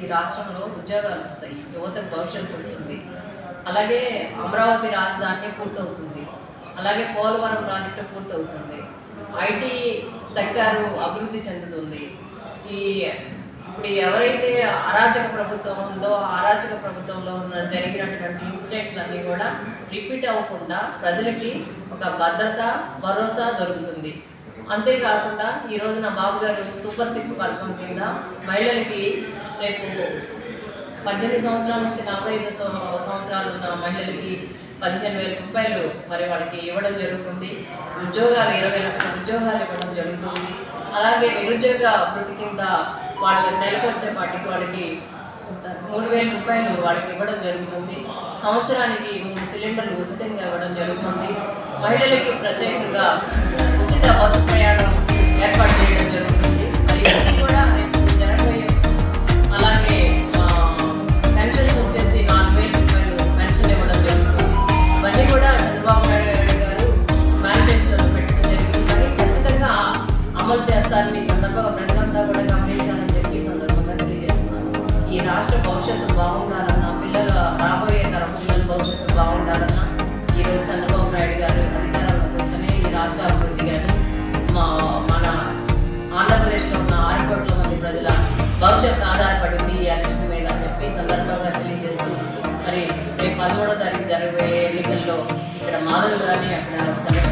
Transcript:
ఈ రాష్ట్రంలో ఉద్యోగాలు వస్తాయి యువతకు భవిష్యత్తు ఉంటుంది అలాగే అమరావతి రాజధాని పూర్తవుతుంది. అలాగే పోలవరం ప్రాజెక్టు పూర్తవుతుంది. ఐటీ సెక్టారు అభివృద్ధి చెందుతుంది. ఈ ఇప్పుడు ఎవరైతే అరాచక ప్రభుత్వం ఉందో అరాచక ప్రభుత్వంలో ఉన్న జరిగినటువంటి ఇన్సిడెంట్లన్నీ కూడా రిపీట్ అవ్వకుండా ప్రజలకి ఒక భద్రత భరోసా దొరుకుతుంది. అంతేకాకుండా ఈరోజు నా బాబు గారు సూపర్ సిక్స్ పథకం కింద మహిళలకి రేపు పద్దెనిమిది సంవత్సరాల నుంచి నలభై ఐదు సంవత్సరాలు ఉన్న మహిళలకి పదిహేను వేల రూపాయలు మరి వాళ్ళకి ఇవ్వడం జరుగుతుంది. ఉద్యోగాలు ఇరవై లక్షల ఉద్యోగాలు ఇవ్వడం జరుగుతుంది. అలాగే నిరుద్యోగ వృత్తి కింద వాళ్ళ నెలకు వచ్చే వాటికి వాళ్ళకి మూడు వేల రూపాయలు వాళ్ళకి ఇవ్వడం జరుగుతుంది. సంవత్సరానికి మూడు సిలిండర్లు ఉచితంగా ఇవ్వడం జరుగుతుంది. మహిళలకి ప్రత్యేకంగా ఉచిత బస్సు ప్రయాణం ఏర్పాటు చేయడం జరుగుతుంది. మరి ఇవన్నీ కూడా రేపు జరగబోయే అలాగే ఆ, పెన్షన్స్ వచ్చేసి నాలుగు వేల రూపాయలు పెన్షన్ ఇవ్వడం జరుగుతుంది. ఇవన్నీ కూడా చంద్రబాబు నాయుడు గారు మేనిఫెస్టోలో పెట్టడం జరిగింది మరి ఖచ్చితంగా అమలు చేస్తారని ఈ సందర్భంగా తెలియజేస్తూ మరి రేపు పదమూడో తారీఖు జరగబోయే ఎన్నికల్లో ఇక్కడ మాధవ్ గారిని అక్కడ